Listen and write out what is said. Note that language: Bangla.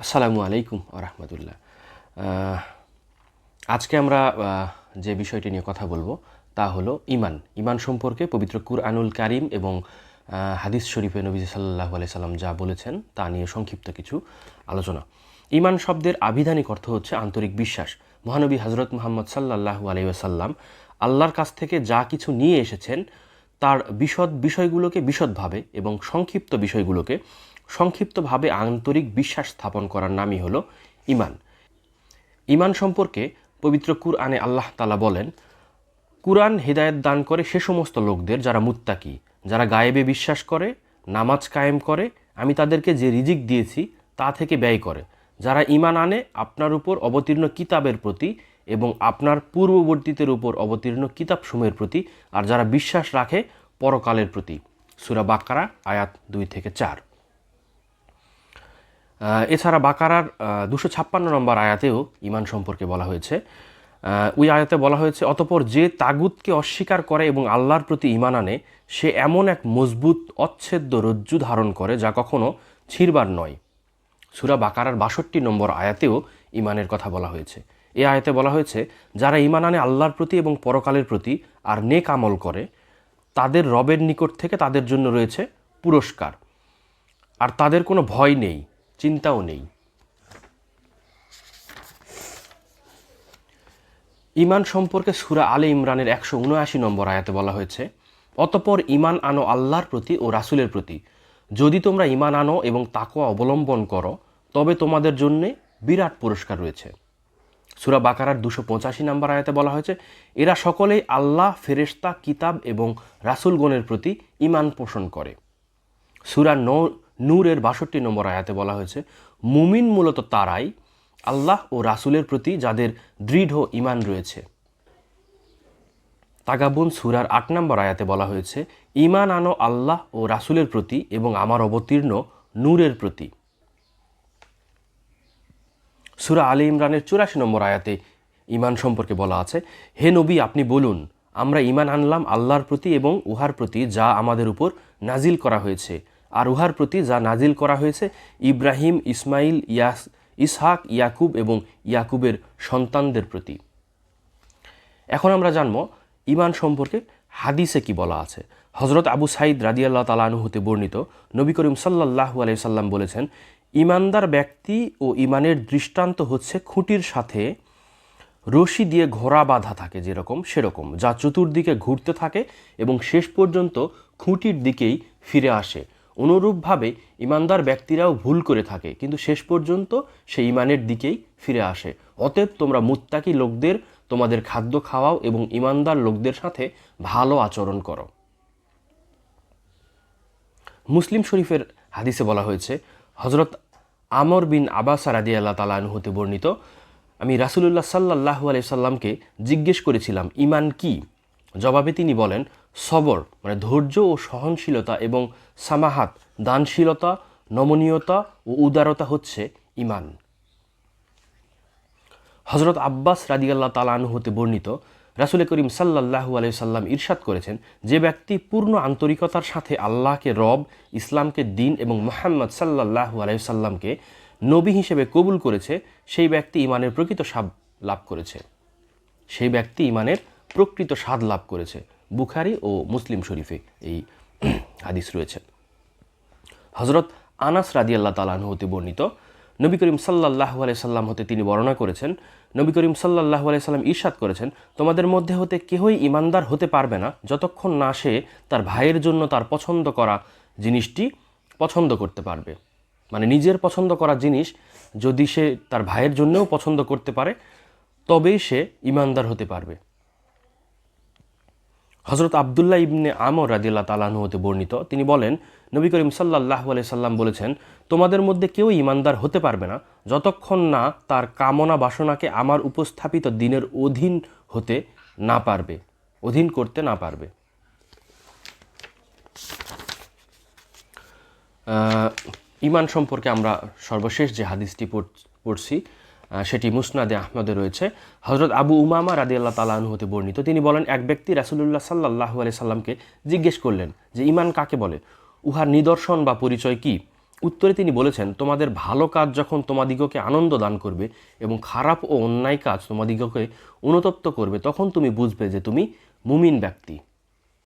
আসসালামু আলাইকুম রহমতুল্লাহ আজকে আমরা যে বিষয়টি নিয়ে কথা বলব তা হলো ইমান। ইমান সম্পর্কে পবিত্র কুরআনুল কারিম এবং হাদিস শরীফে নবী সাল্লাহ সাল্লাম যা বলেছেন তা নিয়ে সংক্ষিপ্ত কিছু আলোচনা। ইমান শব্দের আবিধানিক অর্থ হচ্ছে আন্তরিক বিশ্বাস। মহানবী হজরত মোহাম্মদ সাল্লাহু আলাইসাল্লাম আল্লাহর কাছ থেকে যা কিছু নিয়ে এসেছেন, তার বিশদ বিষয়গুলোকে বিশদভাবে এবং সংক্ষিপ্ত বিষয়গুলোকে সংক্ষিপ্তভাবে আন্তরিক বিশ্বাস স্থাপন করার নামই হলো ইমান ইমান সম্পর্কে পবিত্র কুরআনে আল্লাহ তালা বলেন, কুরআন হেদায়েত দান করে সে সমস্ত লোকদের যারা মুত্তাকি, যারা গায়েবে বিশ্বাস করে, নামাজ কায়েম করে, আমি তাদেরকে যে রিজিক দিয়েছি তা থেকে ব্যয় করে। যারা ইমান আনে, আপনার উপর অবতীর্ণ কিতাবের প্রতি এবং আপনার পূর্ববর্তীদের উপর অবতীর্ণ কিতাবসমূহের প্রতি, আর যারা বিশ্বাস রাখে, পরকালের প্রতি। সুরা বাকারা, আয়াত দুই থেকে চার। এছাড়া বাকারার দুশো ছাপ্পান্ন নম্বর আয়াতেও ইমান সম্পর্কে বলা হয়েছে। ওই আয়াতে বলা হয়েছে, অতপর যে তাগুতকে অস্বীকার করে এবং আল্লাহর প্রতি ইমান আনে, সে এমন এক মজবুত, অচ্ছেদ্য রজ্জু ধারণ করে যা কখনো ছিঁড়বার নয়। সুরা বাকারার বাষট্টি নম্বর আয়াতেও ইমানের কথা বলা হয়েছে। এ আয়াতে বলা হয়েছে, যারা ইমান আনে আল্লাহর প্রতি এবং পরকালের প্রতি আর নেক আমল করে, তাদের রবের নিকট থেকে তাদের জন্য রয়েছে পুরস্কার। আর তাদের কোনো ভয় নেই। চিন্তাও নেই। ইমান সম্পর্কে সুরা আলে ইমরানের একশো উনআশি নম্বর আয়াতে বলা হয়েছে, অতপর ইমান আনো আল্লাহর প্রতি ও রাসূলের প্রতি। যদি তোমরা ইমান আনো এবং তাকোয়া অবলম্বন করো, তবে তোমাদের জন্যে বিরাট পুরস্কার রয়েছে। সুরা বাকারার দুশো পঁচাশি নম্বর আয়াতে বলা হয়েছে, এরা সকলেই আল্লাহ, ফেরেশতা, কিতাব এবং রাসূলগণের প্রতি ইমান পোষণ করে। সুরা নূরের বাষট্টি নম্বর আয়াতে বলা হয়েছে, মুমিন মূলত তারাই আল্লাহ ও রাসুলের প্রতি যাদের দৃঢ় ইমান রয়েছে। তাগাবুন সুরার আট নম্বর আয়াতে বলা হয়েছে ইমান আনো আল্লাহ ও রাসূলের প্রতি এবং আমার অবতীর্ণ নূরের প্রতি। সুরা আলী ইমরানের চুরাশি নম্বর আয়াতে ইমান সম্পর্কে বলা আছে, হে নবী আপনি বলুন, আমরা ইমান আনলাম আল্লাহর প্রতি এবং উহার প্রতি যা আমাদের উপর নাজিল করা হয়েছে। আর উহার প্রতি যা নাজিল করা হয়েছে, ইব্রাহিম, ইসমাইল, ইয়াস, ইসহাক, ইয়াকুব এবং ইয়াকুবের সন্তানদের প্রতি। এখন আমরা জানব ইমান সম্পর্কে হাদিসে কি বলা আছে। হজরত আবু সাইদ রাদিয়াল্লাহ তালানু হতে বর্ণিত নবী করিম সাল্লাহু আলাই সাল্লাম বলেছেন ইমানদার ব্যক্তি ও ইমানের দৃষ্টান্ত হচ্ছে খুঁটির সাথে রশি দিয়ে ঘোড়া বাঁধা থাকে যেরকম সেরকম, যা চতুর্দিকে ঘুরতে থাকে এবং শেষ পর্যন্ত খুঁটির দিকেই ফিরে আসে। অনুরূপভাবে ইমানদার ব্যক্তিরাও ভুল করে থাকে, কিন্তু শেষ পর্যন্ত সে ইমানের দিকেই ফিরে আসে। অতএব তোমরা মুত্তাকি লোকদের, তোমাদের খাদ্য খাওয়াও এবং ইমানদার লোকদের সাথে ভালো আচরণ করো। মুসলিম শরীফের হাদিসে বলা হয়েছে হজরত আমর বিন আবাস রাদি আল্লাহ তালানু হতে বর্ণিত, আমি রাসুলুল্লাহ সাল্লাহু আলাই সাল্লামকে জিজ্ঞেস করেছিলাম, ইমান কি? জবাবে তিনি বলেন, সবর মানে ধৈর্য ও সহনশীলতা এবং সামাহাত, দানশীলতা, নমনীয়তা ও উদারতা হচ্ছে ইমান হজরত আব্বাস রাদিয়াল্লাহ তালানু হতে বর্ণিত, রাসুল করিম সাল্লাহু আলাই সাল্লাম ইরশাদ করেছেন, যে ব্যক্তি পূর্ণ আন্তরিকতার সাথে আল্লাহকে রব, ইসলামকে দিন এবং মোহাম্মদ সাল্লাহু আলাই সাল্লামকে নবী হিসেবে কবুল করেছে, সেই ব্যক্তি ইমানের প্রকৃত স্বাদ লাভ করেছে। সেই ব্যক্তি ইমানের প্রকৃত স্বাদ লাভ করেছে বুখারি ও মুসলিম শরীফে এই হাদিস রয়েছে। হজরত আনাস রাদি আল্লাহ তালাহ হতে বর্ণিত, নবী করিম সাল্লাহ সাল্লাম হতে তিনি বর্ণনা করেছেন, নবী করিম সাল্লাহ সাল্লাম ঈর্ষাদ করেছেন, তোমাদের মধ্যে হতে কেহই ইমানদার হতে পারবে না যতক্ষণ না সে তার ভাইয়ের জন্য তার পছন্দ করা জিনিসটি পছন্দ করতে পারবে। মানে নিজের পছন্দ করা জিনিস যদি সে তার ভাইয়ের জন্যও পছন্দ করতে পারে, তবেই সে ইমানদার হতে পারবে। হজরত আবদুল্লাহ ইবনে আমর রাদিল্লা তালাহু হতে বর্ণিত। তিনি বলেন, নবী করিম সাল্লাহ আলাই সাল্লাম বলেছেন, তোমাদের মধ্যে কেউ ইমানদার হতে পারবে না, যতক্ষণ না তার কামনা বাসনাকে আমার উপস্থাপিত দিনের অধীন হতে না পারবে, অধীন করতে না পারবে। ইমান সম্পর্কে আমরা সর্বশেষ যে হাদিসটি পড়- পড়ছি সেটি মুসনাদে আহমদে রয়েছে। হজরত আবু উমামা রাদি আল্লাহ তালাহু হতে বর্ণিত। তিনি বলেন, এক ব্যক্তি রাসুলুল্লাহ সাল্লাহ আলি সাল্লামকে জিজ্ঞেস করলেন যে, ইমান কাকে বলে? উহার নিদর্শন বা পরিচয় কি? উত্তরে তিনি বলেছেন, তোমাদের ভালো কাজ যখন তোমাদিগকে আনন্দ দান করবে এবং খারাপ ও অন্যায় কাজ তোমাদিগকে অনুতপ্ত করবে, তখন তুমি বুঝবে যে তুমি মুমিন ব্যক্তি।